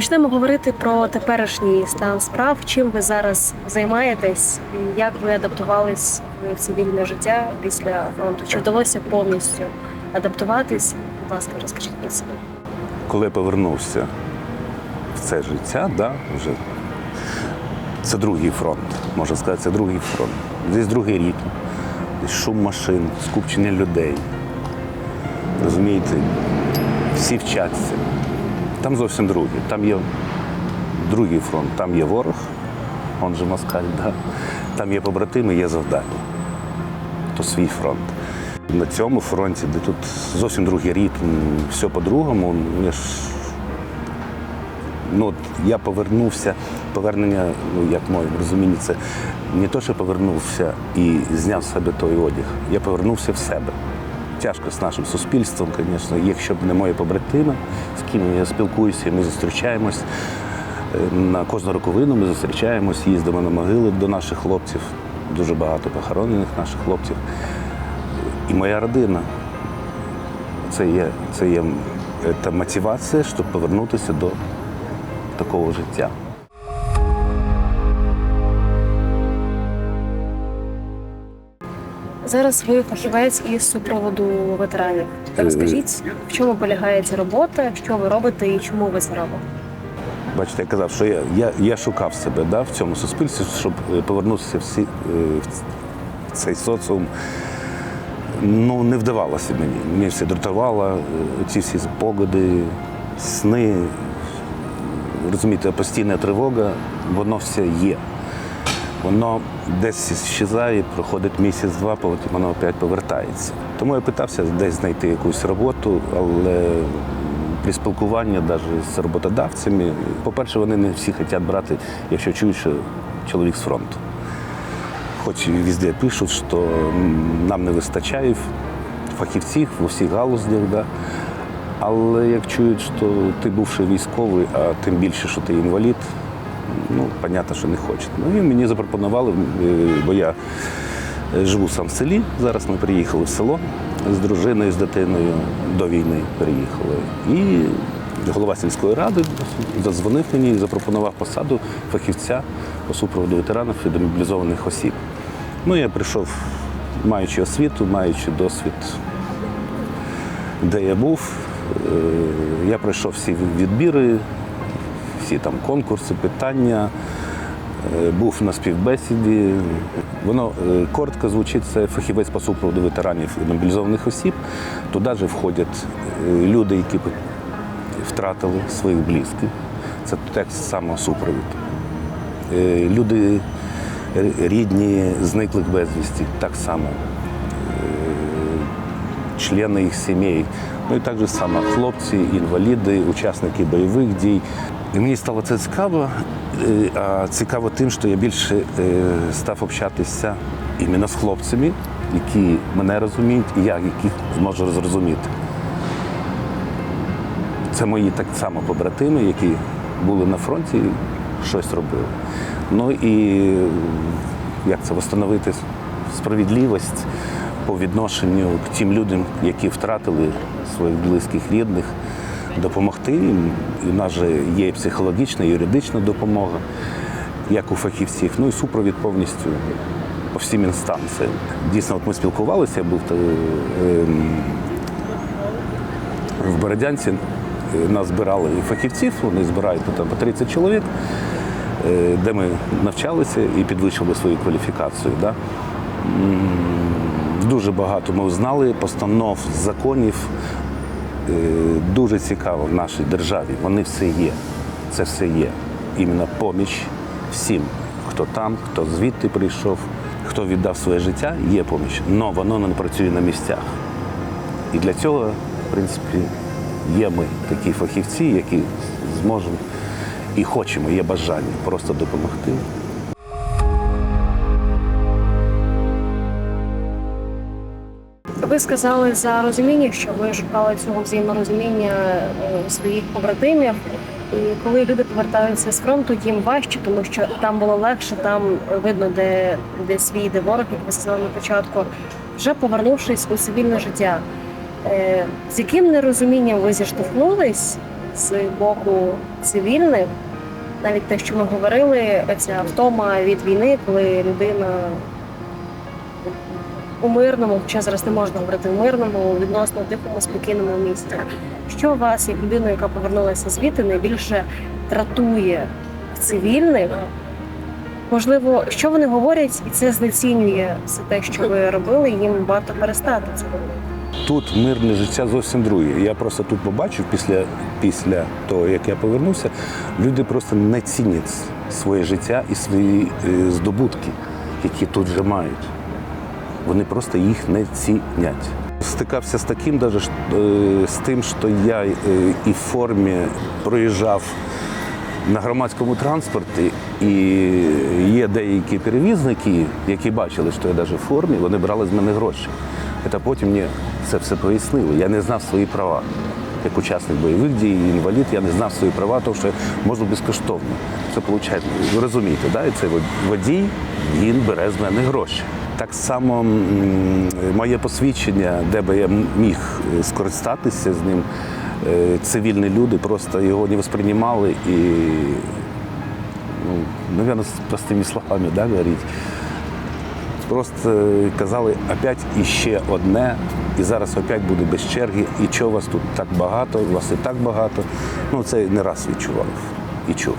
Почнемо говорити про теперішній стан справ. Чим ви зараз займаєтесь? Як ви адаптувались в цивільне життя після фронту? Чи вдалося повністю адаптуватись? Будь ласка, розкажіть про себе. коли я повернувся в це життя, да, вже це другий фронт, можна сказати, це другий фронт. Здесь другий рік, Десь шум машин, скупчення людей. Розумієте, всі вчаться. Там зовсім друге. Там є другий фронт, там є ворог, он же москаль, да. там є побратими, є завдання. То свій фронт. На цьому фронті, де тут зовсім другий ритм, все по-другому. ну, Я ж ну, от я повернувся, повернення, ну як моє розуміння, це не то, що повернувся і зняв з себе той одяг. Я повернувся в себе. Тяжко з нашим суспільством, звісно, якщо б не мої побратими, з ким я спілкуюся, і ми зустрічаємось. Е, На кожну роковину ми зустрічаємось, їздимо на могили до наших хлопців. Дуже багато похоронених наших хлопців. І моя родина. Це є, це є та мотивація, щоб повернутися до такого життя. Зараз ви фахівець із супроводу ветеранів. Розкажіть, в чому полягає ця робота, що ви робите і чому ви це робите? Бачите, я казав, що я, я, я шукав себе да, в цьому суспільстві, щоб е, повернутися всі, е, в цей соціум. Ну, не вдавалося мені. Мені все дратувало, е, ці всі спогади, сни. Розумієте, постійна тривога, воно все є. Воно десь щезає, проходить місяць-два, потім воно опять повертається. Тому я питався десь знайти якусь роботу, але при спілкуванні навіть з роботодавцями, по-перше, вони не всі хочуть брати, якщо чують, що чоловік з фронту. Хоч і везде пишуть, що нам не вистачає фахівців в усіх галузях, да. але як чують, що ти бувший військовий, а тим більше, що ти інвалід, ну, понятно, що не хочуть. Ну і мені запропонували, е, бо я е, живу сам в селі. Зараз ми приїхали в село з дружиною, з дитиною до війни приїхали. І голова сільської ради задзвонив мені і запропонував посаду фахівця по супроводу ветеранів і демобілізованих осіб. Ну, я прийшов, маючи освіту, маючи досвід, де я був. Е, Я пройшов всі відбіри, всі там конкурси, питання. Е, Був на співбесіді. Воно е, коротко звучить, це фахівець по супроводу ветеранів і мобілізованих осіб. Туди ж входять е, люди, які втратили своїх близьких. Це так само супровід. Люди рідні, зниклих безвісті, так само. Члени їх сімей. Ну і так же само хлопці, інваліди, учасники бойових дій. Мені стало це цікаво, е, а цікаво тим, що я більше е, став общатися іменно з хлопцями, які мене розуміють, і я яких зможу зрозуміти. Це мої так само побратими, які були на фронті, і щось робили. Ну і як це встановити справедливість по відношенню к тим людям, які втратили своїх близьких рідних, допомогти в нас же є психологічна, юридична допомога, як у фахівців, ну і супровід повністю по всім інстанціям. Дійсно, от ми спілкувалися, я був е, ем, в Бородянці е, нас збирали фахівців, вони збирають там, по 30 чоловік, е, де ми навчалися і підвищили свою кваліфікацію. Да? Дуже багато ми знали постанов, законів. Е, Дуже цікаво в нашій державі. Вони все є. Це все є. Іменно поміч всім, хто там, хто звідти прийшов, хто віддав своє життя, є поміч. Але воно не працює на місцях. І для цього, в принципі, є ми такі фахівці, які зможемо і хочемо, є бажання просто допомогти. Сказали за розуміння, що ви шукали цього взаєморозуміння е, своїх побратимів. І коли люди повертаються з фронту, їм важче, тому що там було легше, там видно, де, де свій, де ворог, як ви сказали на початку. Вже повернувшись у цивільне життя, е, з яким нерозумінням ви зіштовхнулись, з боку цивільних, навіть те, що ми говорили, ця втома від війни, коли людина у мирному, хоча зараз не можна говорити в мирному, відносно тихому, спокійному місті. Що вас, як людину, яка повернулася звідти, найбільше дратує цивільних? Можливо, що вони говорять, і це знецінює все те, що ви робили, і їм варто перестати це робити. Тут мирне життя зовсім друге. Я просто тут побачив після, після того, як я повернувся, люди просто не цінять своє життя і свої е, здобутки, які тут вже мають. Вони просто їх не цінять. Стикався з таким, даже, е, з тим, що я е, і в формі проїжджав на громадському транспорті, і є деякі перевізники, які бачили, що я навіть в формі, вони брали з мене гроші. Це потім мені це все пояснили. Я не знав свої права. Як учасник бойових дій, інвалід, я не знав свої права, тому що можна безкоштовно. Це виходить, ви розумієте, да? і цей водій він бере з мене гроші. Так само моє посвідчення, де би я міг е, скористатися з ним, е, цивільні люди просто його не восприймали і, ну, з простими словами да, говорити. Просто е, казали, опять іще одне, і зараз опять буде без черги. І чого вас тут так багато, вас і так багато. Ну, це не раз відчував і чув.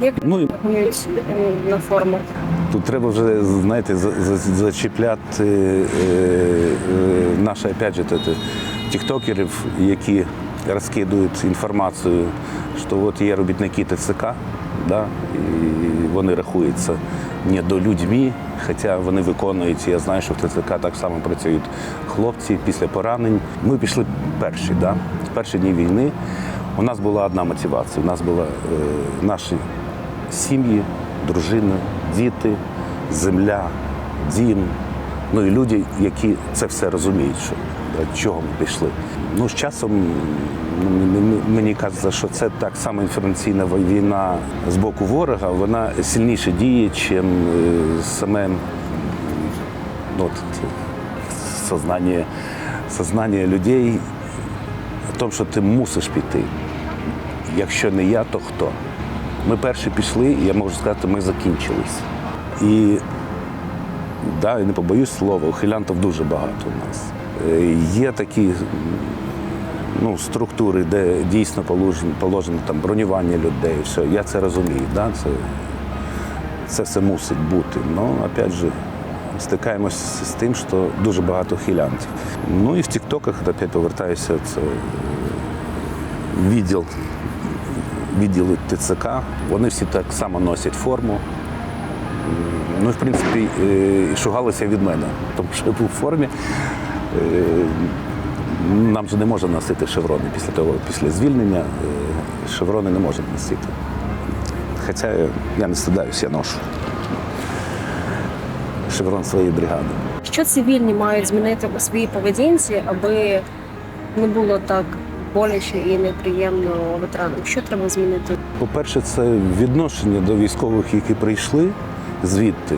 Як Ну, і е, на форму? Тут треба вже, знаєте, за- за- зачіпляти е, е, наші, опять же, це, тіктокерів, які розкидують інформацію, що от є робітники ТЦК, да, і вони рахуються не до людьми, хоча вони виконують, я знаю, що в ТЦК так само працюють хлопці після поранень. Ми пішли перші, да, перші дні війни. У нас була одна мотивація. У нас була е, наші сім'ї, дружини, діти, земля, дім. Ну і люди, які це все розуміють, що до чого ми пішли. Ну, з часом ну, мені кажеться, що це так само інформаційна війна з боку ворога, вона сильніше діє, ніж саме ну, сознання людей в тому, що ти мусиш піти. Якщо не я, то хто? Ми перші пішли, я можу сказати, ми закінчились. І да, я не побоюсь слова, ухилянтів дуже багато у нас. Е, Є такі ну, структури, де дійсно положено, положено там, бронювання людей, все. Я це розумію. Да? Це, це все мусить бути. Ну, опять же, стикаємось з тим, що дуже багато хилянтів. Ну і в Тіктоках, опять повертаюся, це відділ відділи ТЦК. Вони всі так само носять форму. Ну, в принципі, е, шугалися від мене, тому що я був в формі. Е, Нам же не можна носити шеврони після того, після звільнення. е, Шеврони не можна носити. Хоча я- не стидаюсь, я ношу. Шеврон своєї бригади. Що цивільні мають змінити у своїй поведінці, аби не було так боляче і неприємно ветеранам? Що треба змінити? По-перше, це відношення до військових, які прийшли звідти.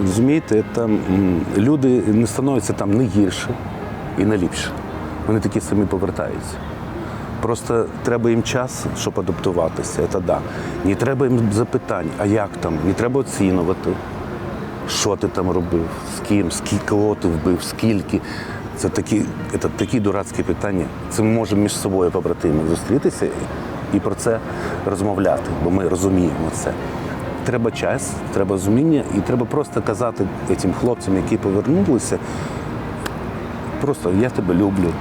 Розумієте, там люди не становляться там не гірше і не ліпше. Вони такі самі повертаються. Просто треба їм час, щоб адаптуватися. Це да. Не треба їм запитань, а як там? Не треба оцінювати, що ти там робив, з ким, кого ти вбив, скільки. Це такі, це такі дурацькі питання. Це ми можемо між собою побратими зустрітися і про це розмовляти, бо ми розуміємо це. Треба час, треба розуміння, і треба просто казати цим хлопцям, які повернулися, просто я тебе люблю,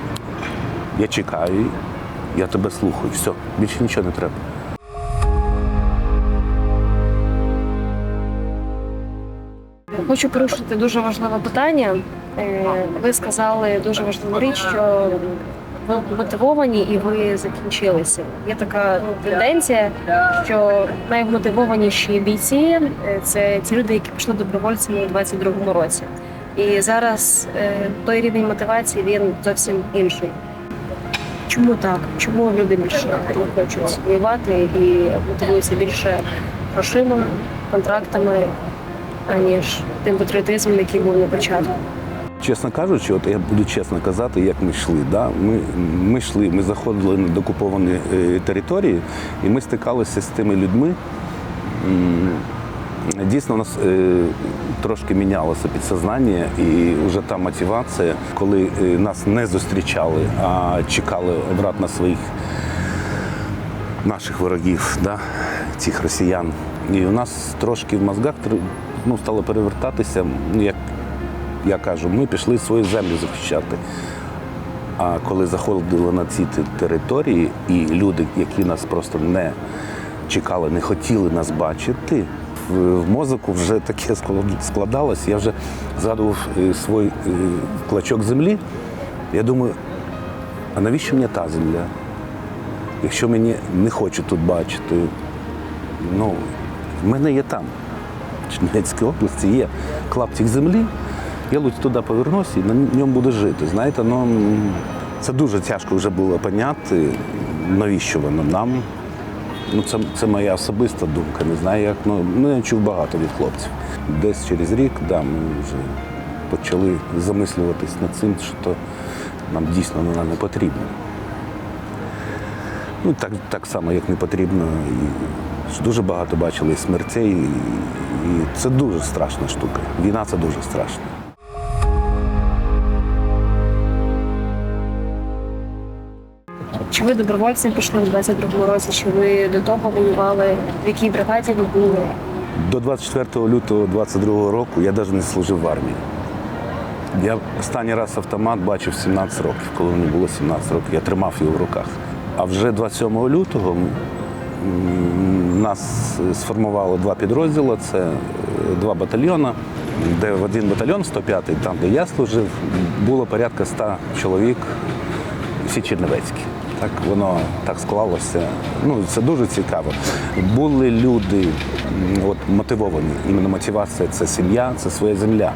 я чекаю, я тебе слухаю. Все, більше нічого не треба. Хочу порушити дуже важливе питання. Е, Ви сказали дуже важливу річ, що ви мотивовані і ви закінчилися. Є така ну, тенденція, що наймотивованіші бійці е, це ті люди, які пішли добровольцями у 22-му році. І зараз е, той рівень мотивації він зовсім інший. Чому так? Чому люди більше хочуть воювати і мотивуються більше грошима, контрактами, аніж тим патріотизмом, який був на початку? Чесно кажучи, от я буду чесно казати, як ми йшли. Да? Ми, ми йшли, ми заходили на докуповані е, території, і ми стикалися з тими людьми. Дійсно, у нас е, трошки мінялося підсознання, і вже та мотивація, коли е, нас не зустрічали, а чекали обратно своїх наших ворогів, да, цих росіян. І у нас трошки в мозгах ну, стало перевертатися, ну, як я кажу, ми пішли свою землю захищати. А коли заходили на ці території, і люди, які нас просто не чекали, не хотіли нас бачити, в, мозоку вже таке складалось. Я вже згадував е, свій е, клочок землі. Я думаю, а навіщо мені та земля? Якщо мені не хочуть тут бачити, ну, в мене є там. В Чернівецькій області є клаптик землі, я лучше туди повернуся і на ньому буду жити. Знаєте, ну, це дуже тяжко вже було поняти, навіщо воно нам. Ну, це, це моя особиста думка. Не знаю, як ну, ну я чув багато від хлопців. Десь через рік да, ми вже почали замислюватись над цим, що то нам дійсно вона не потрібна. Ну, так, так само, як не потрібно. І дуже багато бачили смертей, і, і це дуже страшна штука. Війна це дуже страшно. Чи ви добровольцем пішли в 22-му році? Чи ви до того воювали? В якій бригаді ви були? До 24 лютого 22 року я навіть не служив в армії. Я останній раз автомат бачив 17 років, коли мені було 17 років. Я тримав його в руках. А вже 27 лютого нас сформували два підрозділи. Це е, два батальйони, де в один батальйон, 105-й, там, де я служив, було порядка 100 чоловік, всі чернівецькі. Так воно так склалося. Ну це дуже цікаво. Були люди от, мотивовані. Іменно мотивація це сім'я, це своя земля.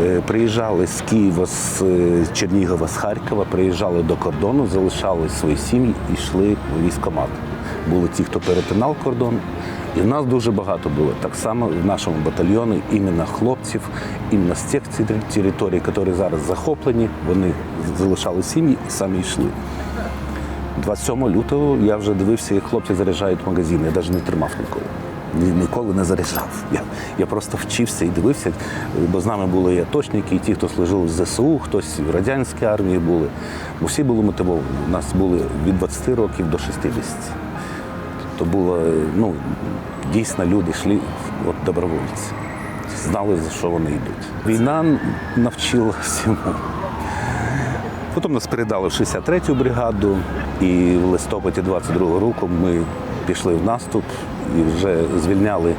Е, Приїжджали з Києва, з е, Чернігова, з Харкова, приїжджали до кордону, залишали свої сім'ї і йшли в військкомат. Були ті, хто перетинав кордон. І в нас дуже багато було. Так само в нашому батальйоні іменно хлопців, іменно з тих територій, які зараз захоплені, вони залишали сім'ї і самі йшли. 27 лютого я вже дивився, як хлопці заряджають магазини. Я навіть не тримав ніколи. Ні- Ніколи не заряджав. Я, я просто вчився і дивився, бо з нами були і аточники, і ті, хто служив в ЗСУ, хтось в радянській армії були. Всі були мотивовані. У нас були від 20 років до 60. То було, ну, дійсно люди йшли от добровольці. Знали, за що вони йдуть. Війна навчила всьому. Потім нас передали в 63-ю бригаду, і в листопаді 22-го року ми пішли в наступ і вже звільняли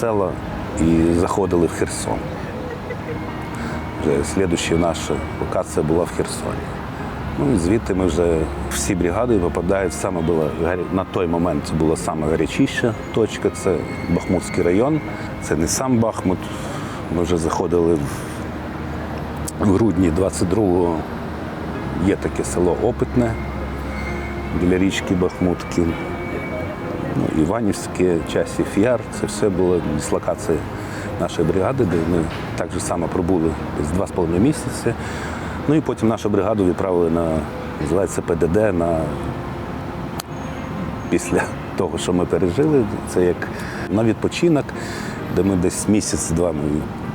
села і заходили в Херсон. Вже наша локація була в Херсоні. Ну і звідти ми вже всі бригади попадають. Саме була на той момент це була саме гарячіша точка. Це Бахмутський район. Це не сам Бахмут. Ми вже заходили в грудні 22-го Є таке село Опитне біля річки Бахмутки. Ну, Іванівське, часів Яр. Це все було дислокація нашої бригади, де ми так же само пробули десь два з половиною місяці. Ну і потім нашу бригаду відправили на, називається ПДД, на після того, що ми пережили, це як на відпочинок, де ми десь місяць-два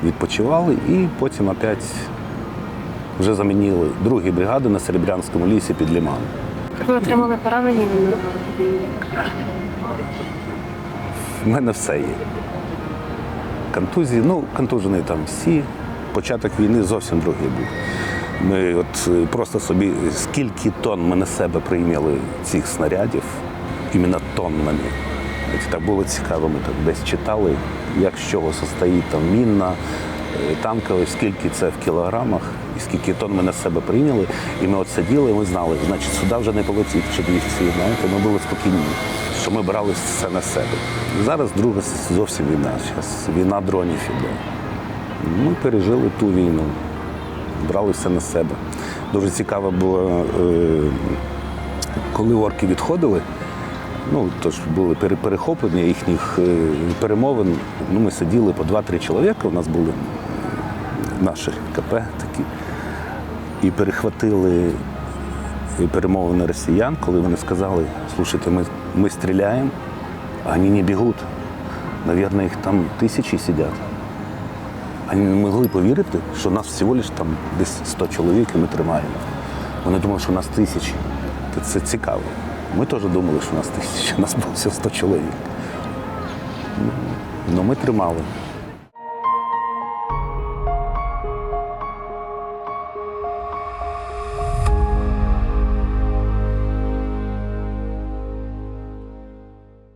відпочивали, і потім опять вже замінили другі бригади на Серебрянському лісі під Ліманом. Ви отримали поранення? В мене все є. Контузії, ну, контужені там всі. Початок війни зовсім другий був. Ми от е, просто собі, скільки тонн ми на себе прийняли цих снарядів, іменно тоннами. От Так було цікаво, ми так десь читали, як з чого состоїть там мінна, е, танковий, скільки це в кілограмах, і скільки тонн ми на себе прийняли. І ми от сиділи, і ми знали, значить, сюди вже не полетить Чернівці, знаєте, ми були спокійні, що ми брали все на себе. Зараз друга зовсім війна. Зараз війна дронів іде. Ми пережили ту війну, брали все на себе. Дуже цікаво було, е, коли орки відходили, ну, тож були пере- перехоплення їхніх е, перемовин. Ну, ми сиділи по 2-3 чоловіка, у нас були наші КП такі, і перехватили перемовини росіян, коли вони сказали, слушайте, ми, ми стріляємо, а вони не бігуть. Навірно, їх там тисячі сидять. Вони не могли повірити, що нас всього лиш там десь 100 чоловік і ми тримаємо. Вони думали, що нас тисячі. Це цікаво. Ми теж думали, що нас тисячі, нас було всього 100 чоловік. Ну, ми тримали.